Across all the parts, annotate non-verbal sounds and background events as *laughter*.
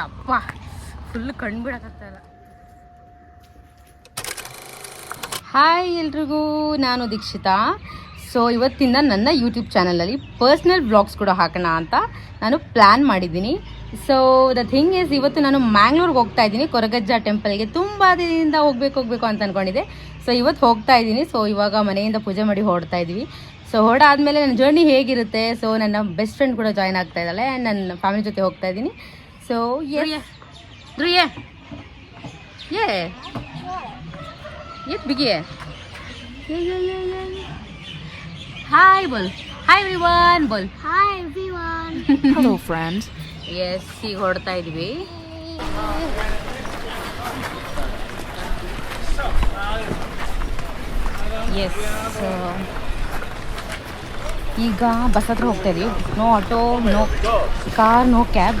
ಯಪ್ಪ ಫುಲ್ ಕಣ್ಣು ಬಿಡಕತ್ತ ಇಲ್ಲ ಹಾಯ್ ಎಲ್ರಿಗೂ, ನಾನು ದೀಕ್ಷಿತಾ. ಸೊ ಇವತ್ತಿಂದ ನನ್ನ ಯೂಟ್ಯೂಬ್ ಚಾನಲಲ್ಲಿ ಪರ್ಸ್ನಲ್ ಬ್ಲಾಗ್ಸ್ ಕೂಡ ಹಾಕೋಣ ಅಂತ ನಾನು ಪ್ಲ್ಯಾನ್ ಮಾಡಿದ್ದೀನಿ. ಸೊ ದ ಥಿಂಗ್ ಈಸ್ ಇವತ್ತು ನಾನು ಮ್ಯಾಂಗ್ಳೂರ್ಗೆ ಹೋಗ್ತಾ ಇದ್ದೀನಿ. ಕೊರಗಜ್ಜ ಟೆಂಪಲ್ಗೆ ತುಂಬ ದಿನದಿಂದ ಹೋಗ್ಬೇಕು ಹೋಗ್ಬೇಕು ಅಂತ ಅಂದ್ಕೊಂಡಿದ್ದೆ ಸೊ ಇವತ್ತು ಹೋಗ್ತಾ ಇದ್ದೀನಿ. ಸೊ ಇವಾಗ ಮನೆಯಿಂದ ಪೂಜೆ ಮಾಡಿ ಹೊರಡ್ತಾ ಇದ್ದೀವಿ. ಸೊ ಹೊರಡಾದ್ಮೇಲೆ ನನ್ನ ಜರ್ನಿ ಹೇಗಿರುತ್ತೆ? ಸೊ ನನ್ನ ಬೆಸ್ಟ್ ಫ್ರೆಂಡ್ ಕೂಡ ಜಾಯ್ನ್ ಆಗ್ತಾ ಇದ್ದಾಳೆ. ಆ್ಯಂಡ್ ನನ್ನ ಫ್ಯಾಮಿಲಿ ಜೊತೆ ಹೋಗ್ತಾ ಇದ್ದೀನಿ. ಸೊ ಧ್ರುಯ್ಯ Yeah. ಏತ್ ಬಿಗಿಯೇ ಹಾಯ್ ಬೋಲ್ hi yeah yeah. Hi everyone. *laughs* Hello, friend. Yes ಈಗ ಹೊರಡ್ತಾ ಇದ್ವಿ. ಎಸ್ ಈಗ ಬಸ್ ಹತ್ರ ಹೋಗ್ತಾ ಇದೀವಿ. No auto no car no cab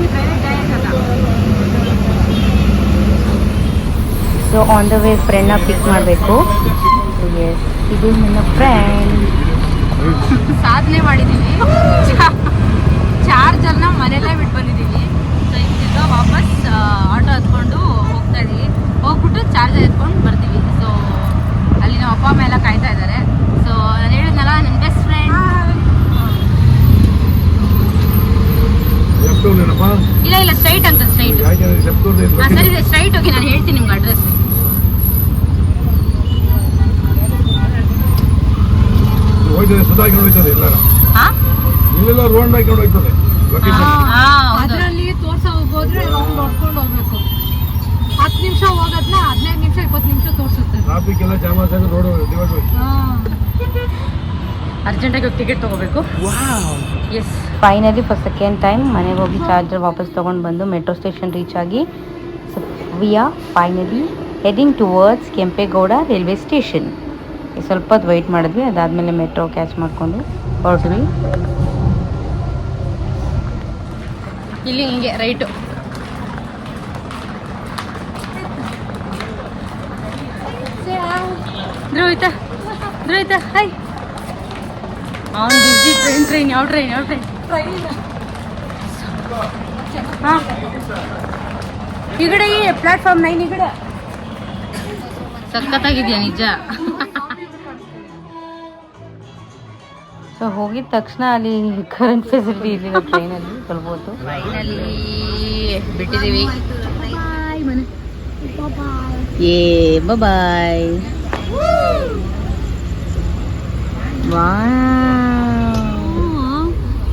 so on the way ಫ್ರೆಂಡ್ನ pick ಮಾಡಬೇಕು. ಇದು ನನ್ನ ಫ್ರೆಂಡ್ ಸಾಧನೆ ಮಾಡಿದ್ದೀವಿ *laughs* ಚಾರ್ಜರ್ನ ಮನೆಯಲ್ಲೇ ಬಿಟ್ಟು ಬಂದಿದ್ದೀವಿ ಸೊ ಈಗ ವಾಪಸ್ ಆಟೋ ಹತ್ಕೊಂಡು ಹೋಗ್ತಾ ಇದೀವಿ ಹೋಗ್ಬಿಟ್ಟು ಚಾರ್ಜರ್ ಎತ್ಕೊಂಡು ಬರ್ತೀವಿ ಸೊ ಅಲ್ಲಿ ನಮ್ಮ ಅಪ್ಪ ಅಮ್ಮ ಎಲ್ಲ ಕಾಯ್ತಾ ಇದ್ದಾರೆ ಸೊ ನಾನು ಹೇಳಿದ್ನಲ್ಲ ನನ್ನ ಬೆಸ್ಟ್ ಫ್ರೆಂಡ್ ಸೆಪ್ಟೂರ್ನೇನಪ್ಪ ಇಲ್ಲ ಇಲ್ಲ ಸ್ಟ್ರೈಟ್ ಅಂತ ಸ್ಟ್ರೈಟ್ ಯಾಕೆಂದ್ರೆ ಸೆಪ್ಟೂರ್ನೇ ಹಾಂ ಸರಿ ಸ್ಟ್ರೈಟ್ ಹೋಗಿ ನಾನು ಹೇಳ್ತೀನಿ ನಿಮ್ಗೆ ಅಡ್ರೆಸ್ ಹೋಗ್ತದೆ ಎಲ್ಲಾರ. ಹಾಂ? ಇಲ್ಲೆಲ್ಲ ರೌಂಡ್ ಹಾಕೊಂಡು ಹೋಗ್ತದೆ ಲೊಕೇಶನ್ ಅದರಲ್ಲಿ ತೋರ್ಸ ಹೋಗೋದ್ರೆ ರೌಂಡ್ ಹೊಡ್ಕೊಂಡು ಹೋಗ್ಬೇಕು. ಹತ್ತು ನಿಮಿಷ ಹೋಗೋದ್ನ ಹದಿನೈದು ನಿಮಿಷ ಇಪ್ಪತ್ತು ನಿಮಿಷ ತೋರಿಸುತ್ತೆ. ಟ್ರಾಫಿಕ್ ಎಲ್ಲ ಜಾಮ್ ಆದಾಗ ರೋಡ್ ಡಿವೈಡ್ ಹೋಯ್ತು ಅರ್ಜೆಂಟಾಗಿ ಹೋಗಿ ಟಿಕೆಟ್ ತೊಗೋಬೇಕು. Yes finally first second time ಮನೆಗೆ ಹೋಗಿ ಚಾರ್ಜರ್ ವಾಪಸ್ ತಗೊಂಡು ಬಂದು ಮೆಟ್ರೋ ಸ್ಟೇಷನ್ ರೀಚ್ ಆಗಿ we are finally heading towards Kempegowda railway station ಸ್ವಲ್ಪ ಹೊತ್ತು ವೆಯ್ಟ್ ಮಾಡಿದ್ವಿ, ಅದಾದಮೇಲೆ ಮೆಟ್ರೋ ಕ್ಯಾಚ್ ಮಾಡಿಕೊಂಡು ಹೊರಟ್ವಿ. ಇಲ್ಲಿ ಹಿಂಗೆ ರೈಟು ಧ್ರುವಿತ ಧ್ರುವಿತ ಹಾಯ್ ಆನ್ ಬಿಸಿ ಟ್ರೈನ್ ಟ್ರೈನ್ ಯಾವ ಟ್ರೈನ್ ಯಾವ ಟ್ರೈನ್ ಹಾಂ. ಈ ಕಡೆ ಪ್ಲಾಟ್ಫಾರ್ಮ್ ನೈನ್ ಈ ಕಡೆ. ಸಖತ್ತಾಗಿದೆಯಾ ನಿಜ? ಸೊ ಹೋಗಿದ ತಕ್ಷಣ ಅಲ್ಲಿ ಕರೆಂಟ್ ಫೆಸಿಲಿಟಿ ಇರಲಿಲ್ಲ ಟ್ರೈನಲ್ಲಿ ತಲುಪೋದು ಹೊತ್ತು. ಫೈನಲಿ ಬಿಟ್ಟಿದ್ದೀವಿ. ಏ ಬಾಯ್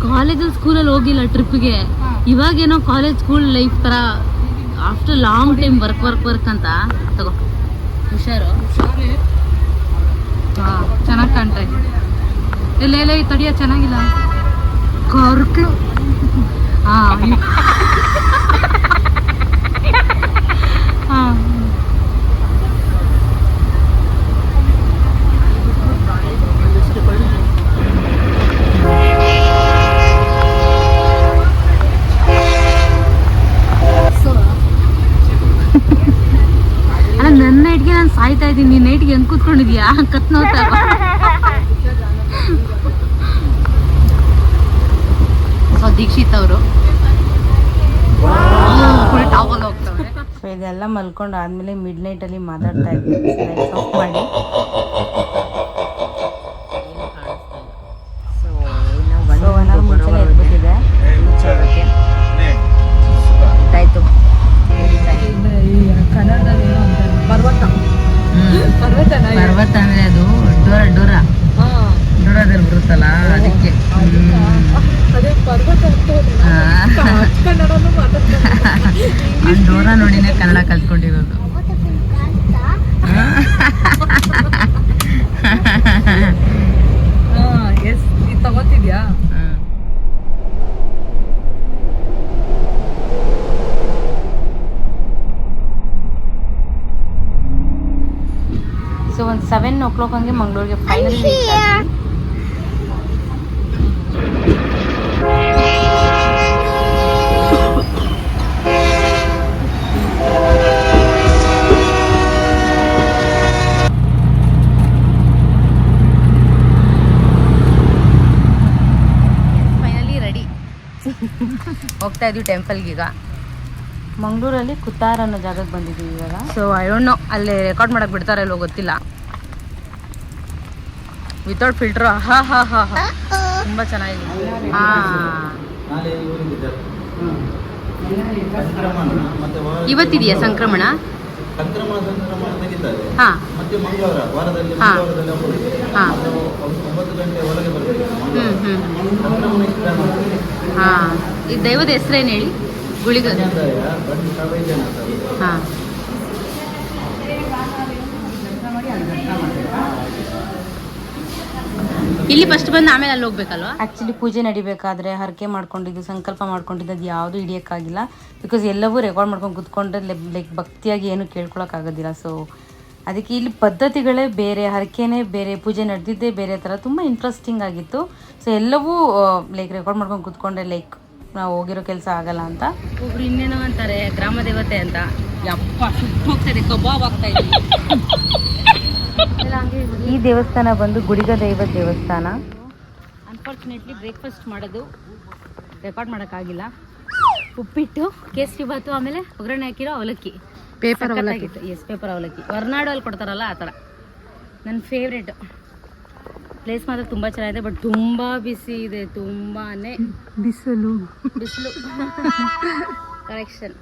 ಕಾಲೇಜಲ್ಲಿ ಸ್ಕೂಲಲ್ಲಿ ಹೋಗಿಲ್ಲ ಟ್ರಿಪ್ಗೆ ಇವಾಗೇನೋ ಕಾಲೇಜ್ ಸ್ಕೂಲ್ ಲೈಫ್ ಥರ after long time work work work ಅಂತ. ತಗೋ. ಹುಷಾರು. ಚೆನ್ನಾಗಿ ಕಾಣ್ತಾ ಇದೆ ಈ ತಡಿಯ ಚೆನ್ನಾಗಿಲ್ಲ. ಕರ್ಕ್ಳು ಹಾ ಹಾಂ ನನ್ನ ನೈಟ್ಗೆ ನಾನು ಸಾಯ್ತಾ ಇದ್ದೀನಿ. ನೀನ್ ನೈಟ್ಗೆ ಹೆಂಗ್ ಕೂತ್ಕೊಂಡಿದ್ಯಾ? ಕತ್ ನೋಡ್ತಾ ಸೊ ದೀಕ್ಷಿತ್ ಅವರು. ಸೊ ಇದೆಲ್ಲ ಮಲ್ಕೊಂಡು ಆದ್ಮೇಲೆ ಮಿಡ್ ನೈಟ್ ಅಲ್ಲಿ ಮಾತಾಡ್ತಾ ಇದ್ದೀವಿ ಆಫ್ ಮಾಡಿ. ಕನ್ನಡ ಕಲ್ತ್ಕೊಂಡಿರೋದು. ತಗೋತಿದ್ಯಾ? ಸೊ ಒಂದು ಸೆವೆನ್ ಓ ಕ್ಲಾಕ್ ಹಂಗೆ ಮಂಗಳೂರಿಗೆ ಫೈನಲಿ ಹೋಗ್ತಾ ಇದೀವಿ ಟೆಂಪಲ್ಗೆ ಈಗ. ಮಂಗಳೂರಲ್ಲಿ ಕುತ್ತಾರ ಅನ್ನೋ ಜಾಗಕ್ಕೆ ಬಂದಿದ್ದೀವಿ ಇವಾಗ. ಸೊ ಐ ಡೋಂಟ್ ನೋ ಅಲ್ಲಿ ರೆಕಾರ್ಡ್ ಮಾಡಕ್ ಬಿಡ್ತಾರೆ ಅಲ್ಲೋ ಗೊತ್ತಿಲ್ಲ. ವಿತೌಟ್ ಫಿಲ್ಟರ್ ಹಾ ಹಾ ಹಾ ಹಾ. ತುಂಬಾ ಚೆನ್ನಾಗಿದೆ. ಹಾಂ. ನಾಳೆ ಊರಿಗೆ ಸಂಕ್ರಮಣ ಮತ್ತೆ ವಾರ- ಇವತ್ತಿದೆಯಾ ಸಂಕ್ರಮಣ? ಹಾ. ಈ ದೈವದ ಹೆಸರೇನು ಹೇಳಿ? ಗುಳಿಗ ಹಾ. ಇಲ್ಲಿ ಫಸ್ಟ್ ಬಂದು ಆಮೇಲೆ ಅಲ್ಲಿ ಹೋಗ್ಬೇಕಲ್ವಾ? ಆಕ್ಚುಲಿ ಪೂಜೆ ನಡಿಬೇಕಾದ್ರೆ ಹರಕೆ ಮಾಡ್ಕೊಂಡಿದ್ದು, ಸಂಕಲ್ಪ ಮಾಡ್ಕೊಂಡಿದ್ದು ಅದು ಯಾವುದು ಹಿಡಿಯೋಕ್ಕಾಗಿಲ್ಲ. ಬಿಕಾಸ್ ಎಲ್ಲವೂ ರೆಕಾರ್ಡ್ ಮಾಡ್ಕೊಂಡು ಕುತ್ಕೊಂಡ್ರೆ ಲೈಕ್ ಭಕ್ತಿಯಾಗಿ ಏನು ಕೇಳ್ಕೊಳಕ್ಕಾಗೋದಿಲ್ಲ. ಸೊ ಅದಕ್ಕೆ ಇಲ್ಲಿ ಪದ್ಧತಿಗಳೇ ಬೇರೆ, ಹರಕೆನೇ ಬೇರೆ, ಪೂಜೆ ನಡೆದಿದ್ದೇ ಬೇರೆ ಥರ ತುಂಬ ಇಂಟ್ರೆಸ್ಟಿಂಗ್ ಆಗಿತ್ತು. ಸೊ ಎಲ್ಲವೂ ಲೈಕ್ ರೆಕಾರ್ಡ್ ಮಾಡ್ಕೊಂಡು ಕುತ್ಕೊಂಡ್ರೆ ಲೈಕ್ ನಾವು ಹೋಗಿರೋ ಕೆಲಸ ಆಗಲ್ಲ ಅಂತ. ಒಬ್ರು ಇನ್ನೇನೋ ಅಂತಾರೆ ಗ್ರಾಮ ದೇವತೆ ಅಂತ. ಯಪ್ಪ ಹೋಗ್ತದೆ ಕಬಾಬ್ ಆಗ್ತಾ ಇದೆ. ಈ ದೇವಸ್ಥಾನ ಬಂದು ಗುಡಿಗ ದೈವ ದೇವಸ್ಥಾನ. ಅನ್ಫಾರ್ಚುನೇಟ್ಲಿ ಬ್ರೇಕ್ಫಾಸ್ಟ್ ಮಾಡೋದು ರೆಕಾರ್ಡ್ ಮಾಡೋಕ್ಕಾಗಿಲ್ಲ. ಉಪ್ಪಿಟ್ಟು ಕೇಸರಿ ಬಾತು ಆಮೇಲೆ ಒಗ್ಗರಣೆ ಹಾಕಿರೋ ಅವಲಕ್ಕಿ. ಪೇಪರ್ ಅವಲಕ್ಕಿ. ಎಸ್ ಪೇಪರ್ ಅವಲಕ್ಕಿ. ಹೊರ್ನಾಡಲ್ಲಿ ಕೊಡ್ತಾರಲ್ಲ ಆ ಥರ. ನನ್ನ ಫೇವ್ರೇಟ್ ಪ್ಲೇಸ್ ಮಾತ್ರ ತುಂಬಾ ಚೆನ್ನಾಗಿದೆ ಬಟ್ ತುಂಬ ಬಿಸಿ ಇದೆ ತುಂಬಾ ಬಿಸಿಲು. ಬಿಸಿಲು. ಕರೆಕ್ಷನ್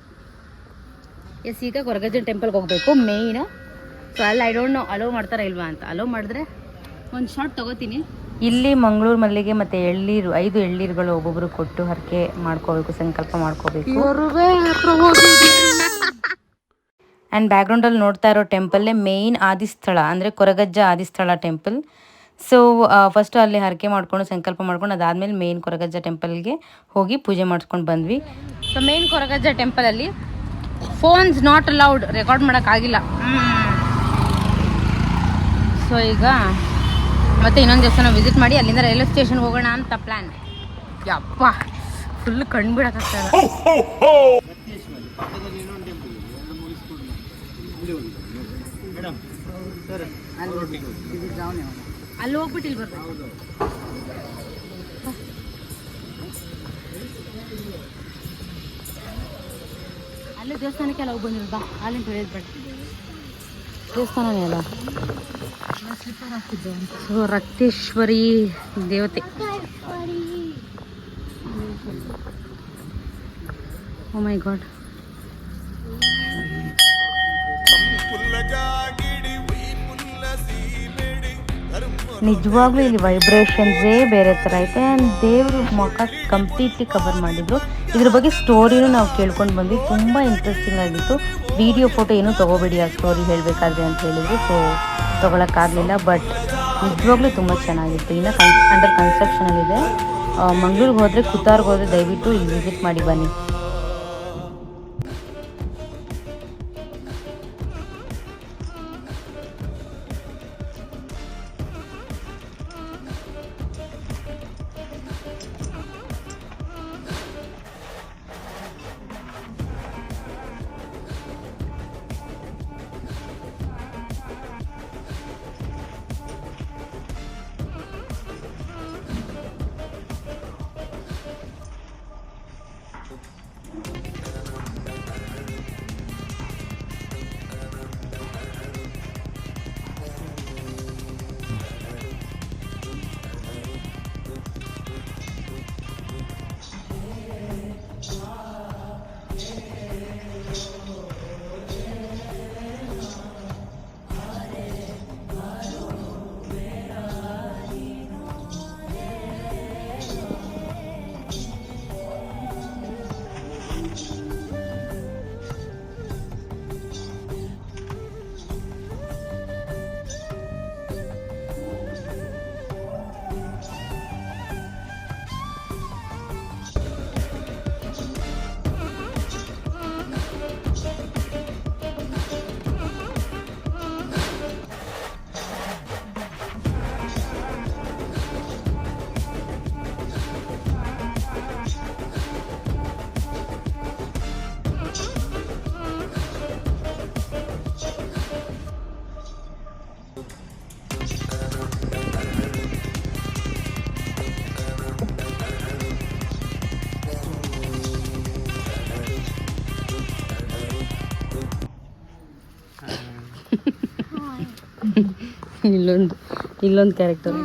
ಎಸ್ ಈಗ ಕೊರಗಜ್ಜನ್ ಟೆಂಪಲ್ಗೆ ಹೋಗಬೇಕು ಮೇಯ್ನ್ ಸೊ ಅಲ್ಲಿ ಐ ಡೋಂಟ್ ನೋ ಅಲೋ ಮಾಡ್ತಾರಾ ಇಲ್ವಾ ಅಂತ. ಅಲೋ ಮಾಡಿದ್ರೆ ಒಂದು ಶಾರ್ಟ್ ತಗೋತೀನಿ. ಇಲ್ಲಿ ಮಂಗಳೂರು ಮಲ್ಲಿಗೆ ಮತ್ತೆ ಎಳ್ಳೀರು ಐದು ಎಳ್ಳೀರುಗಳು ಒಬ್ಬೊಬ್ರು ಕೊಟ್ಟು ಹರಕೆ ಮಾಡ್ಕೋಬೇಕು ಸಂಕಲ್ಪ ಮಾಡ್ಕೋಬೇಕು. ಆ್ಯಂಡ್ ಬ್ಯಾಕ್ಗ್ರೌಂಡಲ್ಲಿ ನೋಡ್ತಾ ಇರೋ ಟೆಂಪಲ್ಲೇ ಮೇಯ್ನ್ ಆದಿಸ್ಥಳ ಅಂದರೆ ಕೊರಗಜ್ಜ ಆದಿಸ್ಥಳ ಟೆಂಪಲ್ ಸೊ ಫಸ್ಟು ಅಲ್ಲಿ ಹರಕೆ ಮಾಡ್ಕೊಂಡು ಸಂಕಲ್ಪ ಮಾಡ್ಕೊಂಡು ಅದಾದಮೇಲೆ ಮೇನ್ ಕೊರಗಜ್ಜ ಟೆಂಪಲ್ಗೆ ಹೋಗಿ ಪೂಜೆ ಮಾಡಿಸ್ಕೊಂಡು ಬಂದ್ವಿ. ಸೊ ಮೇನ್ ಕೊರಗಜ್ಜ ಟೆಂಪಲಲ್ಲಿ ಫೋನ್ಸ್ ನಾಟ್ ಅಲೌಡ್ ರೆಕಾರ್ಡ್ ಮಾಡೋಕ್ಕಾಗಿಲ್ಲ ಸೊ ಈಗ ಮತ್ತೆ ಇನ್ನೊಂದು ದೇವಸ್ಥಾನ ವಿಸಿಟ್ ಮಾಡಿ ಅಲ್ಲಿಂದ ರೈಲ್ವೆ ಸ್ಟೇಷನ್ಗೆ ಹೋಗೋಣ ಅಂತ ಪ್ಲ್ಯಾನ್ ಯಪ್ಪ ಫುಲ್ ಕಣ್ಣು ಬಿಡೋಕ್ಕಾಗ್ತಾಯಿಲ್ಲ ಅಲ್ಲಿ ಹೋಗ್ಬಿಟ್ಟು ಇಲ್ಲಿ ಬರ್ಬೇಕು ಅಲ್ಲೇ ದೇವಸ್ಥಾನಕ್ಕೆ ಎಲ್ಲ ಹೋಗಿ ಬಂದಿರೋದು ಬಾ ಅಲ್ಲಿ ಹೇಳಿದ್ ಬೇಡ ದೇವಸ್ಥಾನನೇ ಅಲ್ಲ ಸೊ ರಕ್ತೇಶ್ವರಿ ದೇವತೆ ಓ ಮೈ ಗಾಡ್ ನಿಜವಾಗ್ಲೂ ಇಲ್ಲಿ ವೈಬ್ರೇಷನ್ಸೇ ಬೇರೆ ಥರ ಐತೆ. ಆ್ಯಂಡ್ ದೇವರು ಮುಖ ಕಂಪ್ಲೀಟ್ಲಿ ಕವರ್ ಮಾಡಿದ್ರು. ಇದ್ರ ಬಗ್ಗೆ ಸ್ಟೋರಿನೂ ನಾವು ಕೇಳ್ಕೊಂಡು ಬಂದ್ವಿ. ತುಂಬ ಇಂಟ್ರೆಸ್ಟಿಂಗ್ ಆಗಿತ್ತು. ವಿಡಿಯೋ ಫೋಟೋ ಏನು ತೊಗೋಬೇಡಿ, ಆ ಸ್ಟೋರಿ ಹೇಳಬೇಕಾದ್ರೆ ಅಂತ ಹೇಳಿದ್ರು. ಸೊ ತೊಗೊಳಕ್ಕಾಗಲಿಲ್ಲ. ಬಟ್ ನಿಜವಾಗ್ಲೂ ತುಂಬ ಚೆನ್ನಾಗಿತ್ತು. ಇನ್ನು ಕನ್ ಅಂಡರ್ ಕನ್ಸ್ಟ್ರಕ್ಷನಲ್ಲಿದೆ ಮಂಗ್ಳೂರಿಗೆ ಹೋದರೆ ಕುತಾರ್ಗೆ ಹೋದರೆ ದಯವಿಟ್ಟು ಇಲ್ಲಿ ವಿಸಿಟ್ ಮಾಡಿ ಬನ್ನಿ. ಇಲ್ಲೊಂದು ಇಲ್ಲೊಂದು ಕ್ಯಾರೆಕ್ಟರ್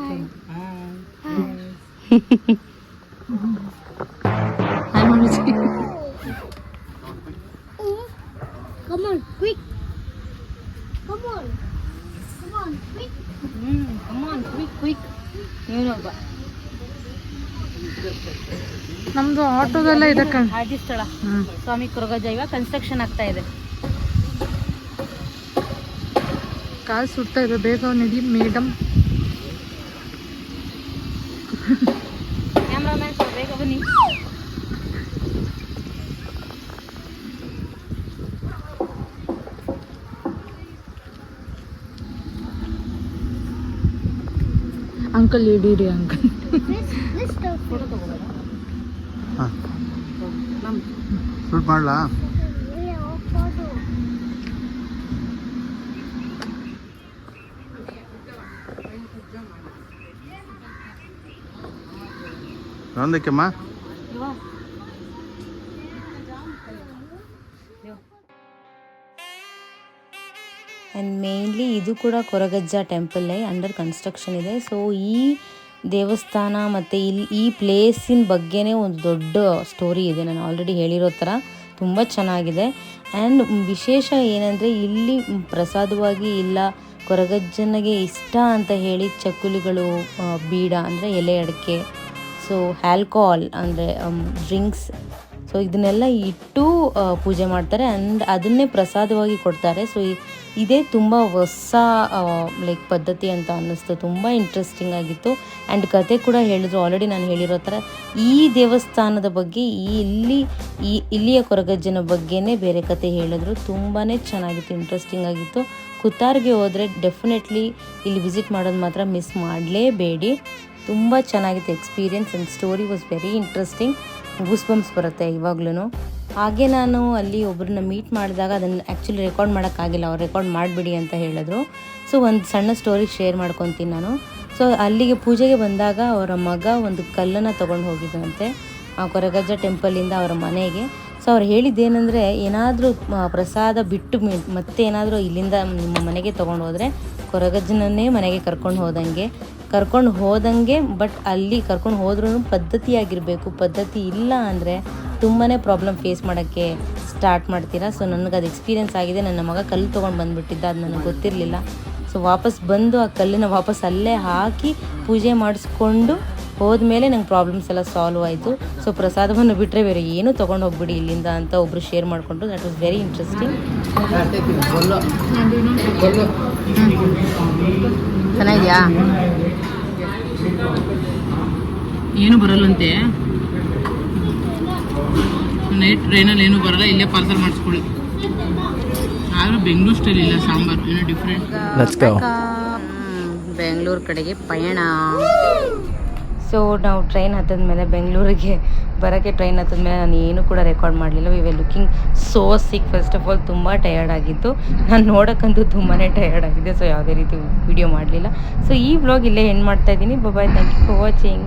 ನಮ್ದು ಆಟೋದೆಲ್ಲ ಇದೆ ಸ್ಥಳ. ಸ್ವಾಮಿ ಕುರುಗಜ ಇವಾಗ ಕನ್ಸ್ಟ್ರಕ್ಷನ್ ಆಗ್ತಾ ಇದೆ. ಕಾಲು ಸುಡ್ತಾ ಇದೆ ಬೇಗ ನಡಿ ಮೇಡಮ್ ಕ್ಯಾಮ್ರಾಮ್ಯಾನ್ ಬೇಗ ಬನ್ನಿ uncle ಹಿಡೀರಿ uncle This, this stuff. Photo ತಗೋಬೋದಾ shoot ಮಾಡಲಾ ಒಂದಕ್ಕೆಮ್ಮ ಆ್ಯಂಡ್ ಮೇನ್ಲಿ ಇದು ಕೂಡ ಕೊರಗಜ್ಜ ಟೆಂಪಲ್ಲೇ ಅಂಡರ್ ಕನ್ಸ್ಟ್ರಕ್ಷನ್ ಇದೆ. ಸೊ ಈ ದೇವಸ್ಥಾನ ಮತ್ತು ಇಲ್ಲಿ ಈ ಪ್ಲೇಸಿನ ಬಗ್ಗೆನೇ ಒಂದು ದೊಡ್ಡ ಸ್ಟೋರಿ ಇದೆ. ನಾನು ಆಲ್ರೆಡಿ ಹೇಳಿರೋ ಥರ ತುಂಬ ಚೆನ್ನಾಗಿದೆ. ಆ್ಯಂಡ್ ವಿಶೇಷ ಏನಂದರೆ ಇಲ್ಲಿ ಪ್ರಸಾದವಾಗಿ ಇಲ್ಲ ಕೊರಗಜ್ಜನಿಗೆ ಇಷ್ಟ ಅಂತ ಹೇಳಿ ಚಕ್ಕುಲಿಗಳು ಬೀಡ ಅಂದರೆ ಎಲೆ ಅಡಿಕೆ ಸೊ ಆಲ್ಕೋಹಾಲ್ ಅಂದರೆ ಡ್ರಿಂಕ್ಸ್ ಸೊ ಇದನ್ನೆಲ್ಲ ಇಟ್ಟು ಪೂಜೆ ಮಾಡ್ತಾರೆ ಆ್ಯಂಡ್ ಅದನ್ನೇ ಪ್ರಸಾದವಾಗಿ ಕೊಡ್ತಾರೆ. ಸೊ ಇದೇ ತುಂಬ ಹೊಸ ಲೈಕ್ ಪದ್ಧತಿ ಅಂತ ಅನ್ನಿಸ್ತು. ತುಂಬ ಇಂಟ್ರೆಸ್ಟಿಂಗ್ ಆಗಿತ್ತು. ಆ್ಯಂಡ್ ಕತೆ ಕೂಡ ಹೇಳಿದ್ರು. ಆಲ್ರೆಡಿ ನಾನು ಹೇಳಿರೋ ಥರ ಈ ದೇವಸ್ಥಾನದ ಬಗ್ಗೆ, ಈ ಇಲ್ಲಿ, ಈ ಇಲ್ಲಿಯ ಕೊರಗಜ್ಜನ ಬಗ್ಗೆನೇ ಬೇರೆ ಕತೆ ಹೇಳಿದ್ರು. ತುಂಬಾ ಚೆನ್ನಾಗಿತ್ತು ಇಂಟ್ರೆಸ್ಟಿಂಗ್ ಆಗಿತ್ತು. ಕುತಾರ್ಗೆ ಹೋದರೆ ಡೆಫಿನೆಟ್ಲಿ ಇಲ್ಲಿ ವಿಸಿಟ್ ಮಾಡೋದು ಮಾತ್ರ ಮಿಸ್ ಮಾಡಲೇಬೇಡಿ. ತುಂಬ ಚೆನ್ನಾಗಿತ್ತು experience and story was very interesting goose bumps ಬರುತ್ತೆ ಇವಾಗ್ಲೂ ಹಾಗೆ ನಾನು ಅಲ್ಲಿ ಒಬ್ಬರನ್ನ ಮೀಟ್ ಮಾಡಿದಾಗ ಅದನ್ನು ಆ್ಯಕ್ಚುಲಿ ರೆಕಾರ್ಡ್ ಮಾಡೋಕ್ಕಾಗಿಲ್ಲ ಅವ್ರು ರೆಕಾರ್ಡ್ ಮಾಡಿಬಿಡಿ ಅಂತ ಹೇಳಿದ್ರು. ಸೊ ಒಂದು ಸಣ್ಣ ಸ್ಟೋರಿ ಶೇರ್ ಮಾಡ್ಕೊತೀನಿ ನಾನು. ಸೊ ಅಲ್ಲಿಗೆ ಪೂಜೆಗೆ ಬಂದಾಗ ಅವರ ಮಗ ಒಂದು ಕಲ್ಲನ್ನು ತೊಗೊಂಡು ಹೋಗಿದ್ದಂತೆ ಆ ಕೊರಗಜ್ಜ ಟೆಂಪಲಿಂದ ಅವರ ಮನೆಗೆ. ಸೊ ಅವ್ರು ಹೇಳಿದ್ದೇನೆಂದರೆ, ಏನಾದರೂ ಪ್ರಸಾದ ಬಿಟ್ಟು ಮತ್ತೆ ಏನಾದರೂ ಇಲ್ಲಿಂದ ನಿಮ್ಮ ಮನೆಗೆ ತೊಗೊಂಡು ಹೋದರೆ ಕೊರಗಜ್ಜನನ್ನೇ ಮನೆಗೆ ಕರ್ಕೊಂಡು ಹೋದಂಗೆ. ಕರ್ಕೊಂಡು ಹೋದಂಗೆ ಬಟ್ ಅಲ್ಲಿ ಕರ್ಕೊಂಡು ಹೋದ್ರೂ ಪದ್ಧತಿಯಾಗಿರಬೇಕು. ಪದ್ಧತಿ ಇಲ್ಲ ಅಂದರೆ ತುಂಬಾ ಪ್ರಾಬ್ಲಮ್ ಫೇಸ್ ಮಾಡೋಕ್ಕೆ ಸ್ಟಾರ್ಟ್ ಮಾಡ್ತೀರಾ? ಸೊ ನನಗೆ ಅದು ಎಕ್ಸ್ಪೀರಿಯನ್ಸ್ ಆಗಿದೆ. ನನ್ನ ಮಗ ಕಲ್ಲು ತೊಗೊಂಡು ಬಂದುಬಿಟ್ಟಿದ್ದ. ಅದು ನನಗೆ ಗೊತ್ತಿರಲಿಲ್ಲ. ಸೊ ವಾಪಸ್ ಬಂದು ಆ ಕಲ್ಲನ್ನ ವಾಪಸ್ ಅಲ್ಲೇ ಹಾಕಿ ಪೂಜೆ ಮಾಡಿಸ್ಕೊಂಡು ಹೋದ್ಮೇಲೆ ನಂಗೆ ಪ್ರಾಬ್ಲಮ್ಸ್ ಎಲ್ಲ ಸಾಲ್ವ್ ಆಯಿತು. ಸೊ ಪ್ರಸಾದವನ್ನು ಬಿಟ್ಟರೆ ಬೇರೆ ಏನೂ ತೊಗೊಂಡು ಹೋಗ್ಬಿಡಿ ಇಲ್ಲಿಂದ ಅಂತ ಒಬ್ಬರು ಶೇರ್ ಮಾಡಿಕೊಂಡು ದಟ್ ವಾಸ್ ವೆರಿ ಇಂಟ್ರೆಸ್ಟಿಂಗ್ ಚೆನ್ನಾಗಿದೆಯಾ? ಏನು ಬರಲ್ಲಂತೆ. ನೈಟ್ ಟ್ರೈನಲ್ಲಿ ಏನು ಬರಲ್ಲ ಇಲ್ಲೇ ಪಾರ್ಸಲ್ ಮಾಡಿಸ್ಕೊಳ್ಳಿ. ಆದರೂ ಬೆಂಗಳೂರು ಸ್ಟೈಲ್ ಇಲ್ಲ ಸಾಂಬಾರು ಏನೋ ಡಿಫ್ರೆಂಟ್ ಬೆಂಗಳೂರು ಕಡೆಗೆ ಪಯಣ. ಸೊ ನಾವು ಟ್ರೈನ್ ಹತ್ತಿದ ಮೇಲೆ ಬೆಂಗಳೂರಿಗೆ ಬರೋಕ್ಕೆ ಟ್ರೈನ್ ಹತ್ತಿದ ಮೇಲೆ ನಾನು ಏನು ಕೂಡ ರೆಕಾರ್ಡ್ ಮಾಡಲಿಲ್ಲ. We were looking so sick first of all ತುಂಬ ಟಯರ್ಡ್ ಆಗಿತ್ತು. ನಾನು ನೋಡೋಕ್ಕಂತೂ ತುಂಬಾ ಟಯರ್ಡ್ ಆಗಿದೆ ಸೊ ಯಾವುದೇ ರೀತಿ ವಿಡಿಯೋ ಮಾಡಲಿಲ್ಲ. ಸೊ ಈ ವ್ಲಾಗ್ ಇಲ್ಲೇ ಎಂಡ್ ಮಾಡ್ತಾ ಇದ್ದೀನಿ. Bye thank you for watching